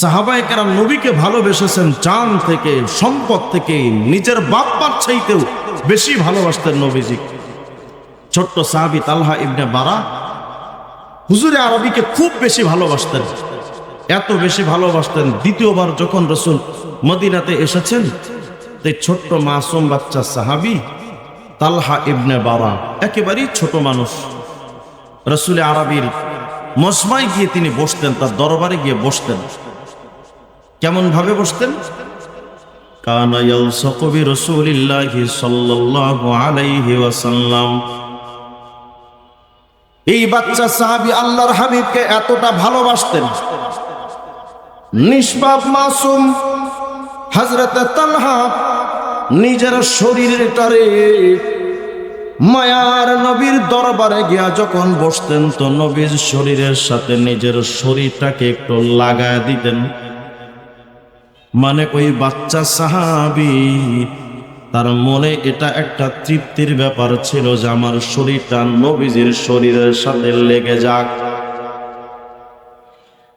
সাহাবায়ে কেরাম নবীকে ভালোবেসেছেন জান থেকে, সম্পদ থেকে, নিজের বাপ চাইতেও বেশি ভালোবাসতেন নবীজি। ছোট্ট সাহাবি তালহা ইবনে বারা হুজুরে আরবিকে খুব বেশি ভালোবাসতেন। এত বেশি ভালোবাসতেন দ্বিতীয়বার যখন রসুল মদিনাতে এসেছেন এই ছোট্ট মাসুম বাচ্চা সাহাবি তালহা ইবনে বারা একেবারেই ছোট মানুষ। রসুলে আরবির মসমায় গিয়ে তিনি বসতেন, তার দরবারে গিয়ে বসতেন। কেমন ভাবে বসতেন? কানা ইয়ালসাকু বিরাসূলিল্লাহি সাল্লাল্লাহু আলাইহি ওয়াসাল্লাম। এই বাচ্চা সাহাবী আল্লাহর হাবিবকে এতটা ভালোবাসতেন। নিষ্পাপ মাসুম হযরত তালহা নিজের শরীরটারে মায়ার নবীর দরবারে গিয়া যখন বসতেন তো নবীর শরীরের সাথে নিজের শরীরটাকে একটু লাগায় দিতেন। মানে ওই বাচ্চা সাহাবি, তার মনে এটা একটা তৃপ্তির ব্যাপার ছিল যে আমার শরীরটা নবীজির শরীরের সাথে লেগে যাক।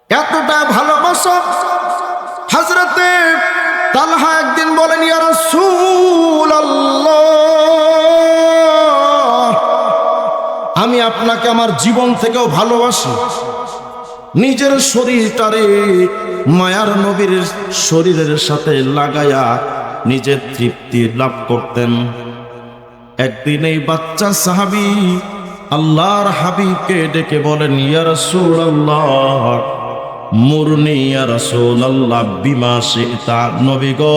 এতটা ভালোবাসা হাজরতে তালহা একদিন বলেন আমি আপনাকে আমার জীবন থেকেও ভালোবাসি। নিজের শরীরটারে মায়ার নবীর শরীরের সাথে লাগায়া নিজের তৃপ্তি লাভ করতেন। একদিন এই বাচ্চা সাহাবি আল্লাহর হাবিবকে ডেকে বলেন, ইয়া রাসূলুল্লাহ, মুরনি, ইয়া রাসূলুল্লাহ, বিমা শিতা নবী গো।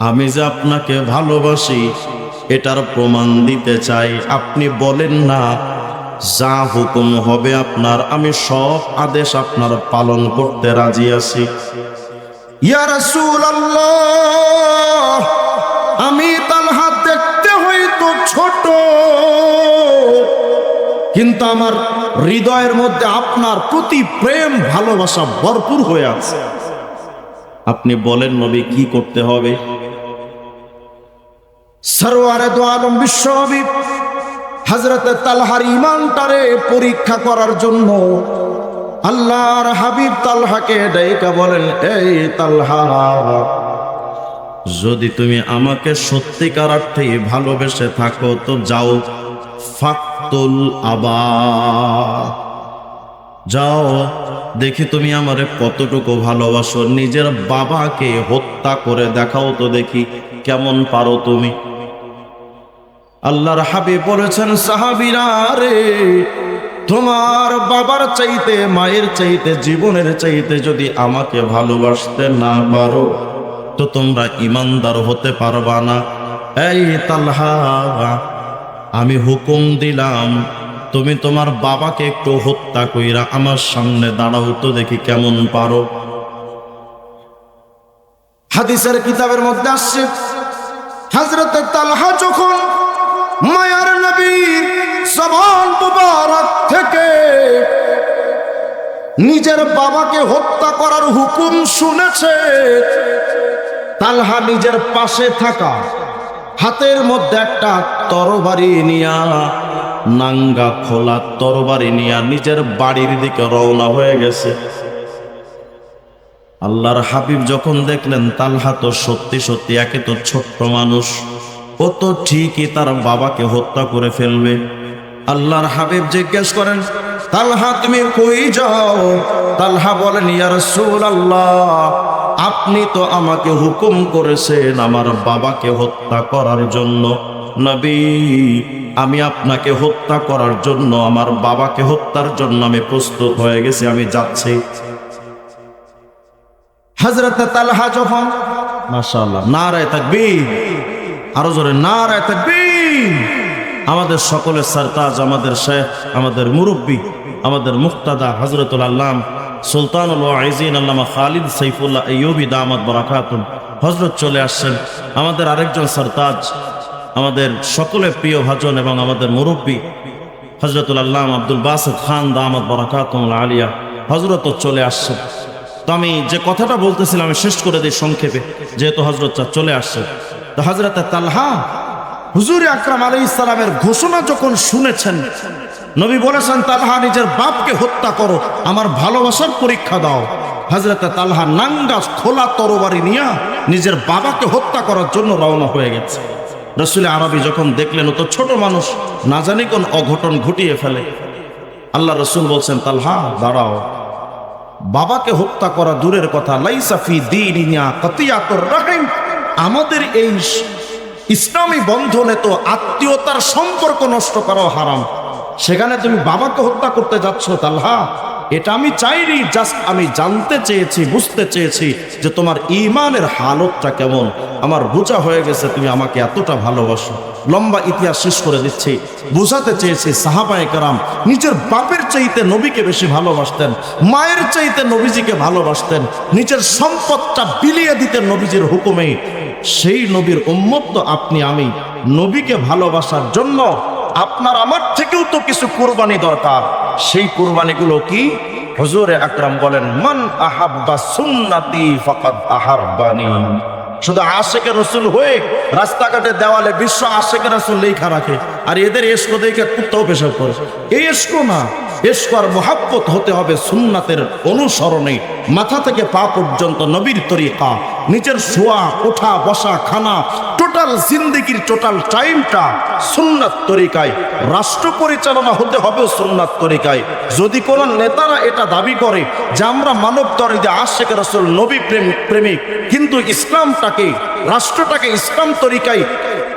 আমি যে আপনাকে ভালোবাসি, এটার প্রমাণ দিতে চাই। আপনি বলেন না যা হুকুম হবে আপনার, আমি সব আদেশ আপনার পালন করতে রাজি আছি। আমি তালহা দেখতে হয়তো ছোট, কিন্তু আমার হৃদয়ের মধ্যে আপনার প্রতি প্রেম, ভালোবাসা ভরপুর হয়ে আছে। আপনি বলেন, নবী, কি করতে হবে? সরোয়ারে দো আলম বিশ্বনবী হজরত তালহার ইমানটারে পরীক্ষা করার জন্য আল্লাহর হাবিব তালহাকে ডাইকা বলেন, এই তালহা, যদি তুমি আমাকে সত্যিকার অর্থে ভালোবেসে থাকো, তো যাও, ফাকতুল আবা। যাও, দেখি তুমি আমারে কতটুকু ভালোবাসো। নিজের বাবাকে হত্যা করে দেখাও তো দেখি, কেমন পারো তুমি? আল্লাহর হাবিব বলেছেন, সাহাবিরা রে, তোমার বাবার চাইতে, মায়ের চাইতে, জীবনের চাইতে যদি আমাকে ভালোবাসতে না পারো, তো তোমরা ইমানদার হতে পারবা না। এই তালহা, আমি হুকুম দিলাম, তুমি তোমার বাবাকে একটু হত্যা কইরা আমার সামনে দাঁড়াও তো দেখি কেমন পারো। হাদিসের কিতাবের মধ্যে আসছে হজরত তালহা যখন জবান মুবারক থেকে নিজের বাবাকে হত্যা করার হুকুম শুনেছে। তালহা নিজের পাশে থাকা, হাতের মধ্যে একটা তরবারি নিয়া, নাঙ্গা খোলা তরবারি নিয়া নিজের বাড়ির দিকে রওনা হয়ে গেছে। আল্লাহর হাবিব যখন দেখলেন, তালহা তো সত্যি সত্যি একে তো ছোট্ট মানুষ, ও তো ঠিকই তার বাবাকে হত্যা করে ফেলবে। আল্লাহর হাবিব জিজ্ঞেস করেন, তালহা তুমি কই যাও? তালহা বলেন, ইয়া আল্লাহ আপনি তো আমাকে হুকুম করেছেন আমার বাবাকে হত্যা করার জন্য। নবী, আমি আপনাকে হত্যা করার জন্য, আমার বাবাকে হত্যার জন্য আমি প্রস্তুত হয়ে গেছি, আমি যাচ্ছি। হজরত তালহা যখন, মাশাআল্লাহ, নারায় তাকবীর, আরও জোরে, নারায় তাকবীর আমাদের সকলের সরতাজ, আমাদের শেখ, আমাদের মুরব্বী, আমাদের মুক্তাদা হজরতুল আল্লাম, সুলতানুল আইজিন আল্লামা খালিদ সাইফুল্লাহ ইয়ুবি দামাত বরাকাতুন। হজরত চলে আসছেন। আমাদের আরেকজন সরতাজ, আমাদের সকলের প্রিয় ভাজন এবং আমাদের মুরব্বী হজরতুল আল্লাম আব্দুল বাসিদ খান দামাত বরাকাতুন আলিয়া হজরতও চলে আসছেন। তো আমি যে কথাটা বলতেছিলাম, আমি শেষ করে দিই সংক্ষেপে, যেহেতু হজরত চলে আসছে তো হজরত তালহা হুজুর আকরাম আলী ইসলামের ঘোষণা যখন শুনেছেন, নবী বলেছেন, তালহা নিজের বাপকে হত্যা করো, আমার ভালোবাসার পরীক্ষা দাও। হাজরতে তালহা নাঙ্গা খোলা তরবারি নিয়ে নিজের বাবাকে হত্যা করার জন্য রওনা হয়ে গেছে। রসুল আরবি যখন দেখলেন তো ছোট মানুষ, না জানি কোন অঘটন ঘটিয়ে ফেলে। আল্লাহ রসুল বলছেন, তালহা, দাঁড়াও। বাবাকে হত্যা করা দূরের কথা লাইসাফি রাহিম। আমাদের এই ইসলামী বন্ধনে তো আত্মীয়তার সম্পর্ক নষ্ট করাও হারাম। সেখানে তুমি বাবাকে হত্যা করতে যাচ্ছ, তালহা। এটা আমি চাইনি, জাস্ট আমি জানতে চেয়েছি, বুঝতে চেয়েছি যে তোমার ইমানের হালতটা কেমন। আমার বোঝা হয়ে গেছে তুমি আমাকে এতটা ভালোবাসো। লম্বা ইতিহাস শেষ করে দিচ্ছি। বোঝাতে চেয়েছি সাহাবায়ে কারাম, নিজের বাপের চাইতে নবীকে বেশি ভালোবাসতেন, মায়ের চাইতে নবীজিকে ভালোবাসতেন, নিজের সম্পদটা বিলিয়ে দিতেন নবীজির হুকুমে সেই নবীর উম্মত তো আপনি, আমি। নবীকে ভালোবাসার জন্য আপনার আমার থেকেও তো কিছু কোরবানি দরকার। সেই কোরবানিগুলো কি? হুজুরে আকরাম বলেন, মান আহাব্বা সুন্নাতি ফাকাদ আহারবানি শুধু আশেকে রসুল হয়ে রাস্তাঘাটে দেওয়ালে বিশ্ব আশেকে রসুল লেখা রাখে। আর এদের এসকো দেখে কুত্তাও পেশাব করে। এই এসকো না, এসকর মহাব্বত হতে হবে সুন্নাতের অনুসরণে। মাথা থেকে পা পর্যন্ত নবীর তরিকা, নিজের শোয়া, ওঠা, বসা, খানা টোটাল জিন্দিগির টোটাল টাইমটা সুন্নাত তরিকায়। রাষ্ট্র পরিচালনা হতে হবে সুন্নাত তরিকায়। যদি কোন নেতারা এটা দাবি করে যে আমরা মানব দরিদে আশেখ রসুল, নবী প্রেম প্রেমিক, কিন্তু ইসলামটাকে, রাষ্ট্রটাকে ইসলাম তরিকায়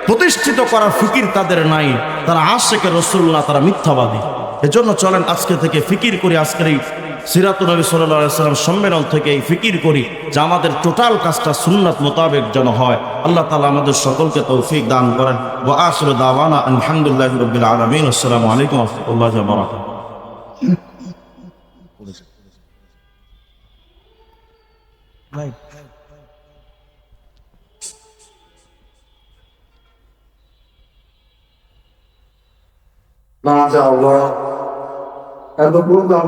প্রতিষ্ঠিত করার ফিকির তাদের নাই। তারা আশেখে রসুল না তারা মিথ্যাবাদী। এজন্য চলেন আজকে থেকে ফিকির করি, আজকের এই সিরাত নবী সাল্লাম সম্মেলন থেকে এই ফিকির করি, যে আমাদের টোটাল কাজটা সুন্নাত মোতাবেক যেন হয়। আল্লাহ তালা আমাদের সকলকে তৌফিক দান করেন। ও আসর দাওয়ানা আলহামদুলিল্লাহ রবিল আলমিন। আসসালামু আলাইকুম রহমতুল্লাহ বারাকাতুহু মাশাআল্লাহ এত প্রোগ্রাম